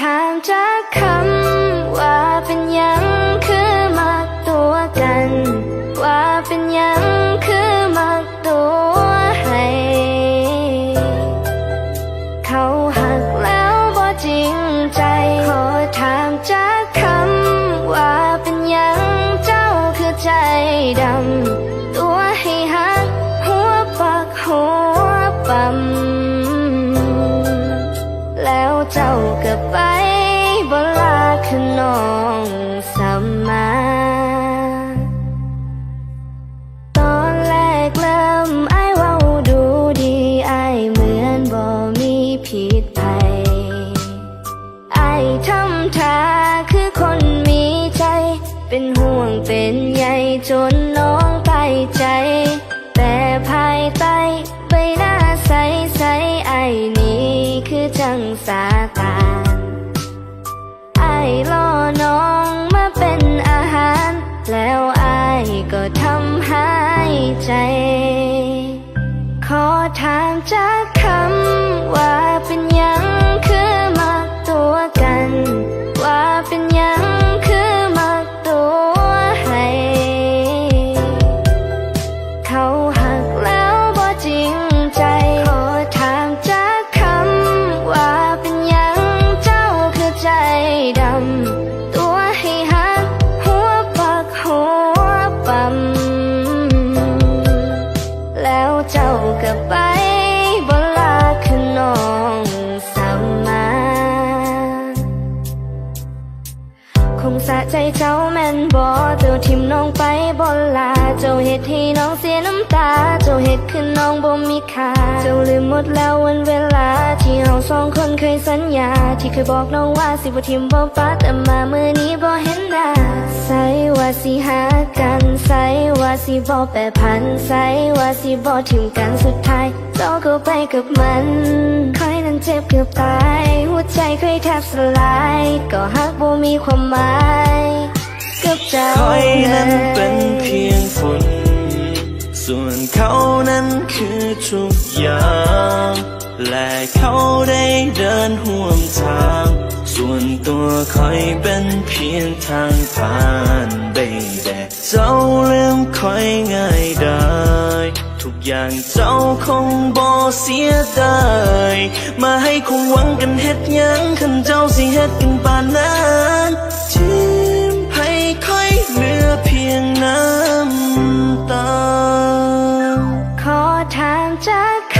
ถามจากคำว่าเป็นยังคือมักตัวกัน ว่าเป็นยังคือมักตัวให้ เขาหักแล้วบ่จริงใจ ขอถามจากคำว่าเป็นยังเจ้าคือใจดำตัวให้หักหัวปักหัวปั๊ม ก็ไปบ่ลาคือน้องสัมมา ตอนแรกเริ่มไอ้เว้าดูดีไอ้เหมือนบ่มีผิดภัยไอ้ทำท่าคือคนมีใจ เป็นห่วงเป็นใยจนังสาตาไอ้ล่อน้องมาเป็นอาหาร แล้วไอ้ก็ทำหายใจ ขอถามจ เจ้าก็ไปบ่ลาคือน้องสามมา คงสะใจเจ้าแม่นบ่เจ้าทิมน้องไปบ่ลาเจ้าเฮ็ดให้น้องเสียำตา เจ้าเฮ็ดคือน้องบ่มีค่าเจ้าลืมหมดแล้ววันเวลา ที่เราสองคนเคยสัญญา ที่เคยบอกน้องว่าสิบ่ทิมบ่ปาแต่มาเมื้อนี้บ่เห็นหน้าใส่ว่าสิหากันใส่ว่าสิบ่แปรผันใส่ว่าสิบ่ทิมกันสุดท้ายเจ้าก็ไปกับมันคอยนั้นเจ็บเกือบตายหัวใจเคยแทบสลาย ก็หักบ่มีความหมายกับเจ้าคอยนั้นเป็นเพียงฝุ่น ส่วนเขานั้นคือทุกอย่าง และเขาได้เดินห่วมทาง ส่วนตัวคอยเป็นเพียงทางผ่านเบแต่เจ้าลืมคอยง่ายได้ ทุกอย่างเจ้าคงบ่เสียดายมาให้คงหวังกันเฮ็ดยังคันเจ้าสิเฮ็ดกันป่านนั้นำ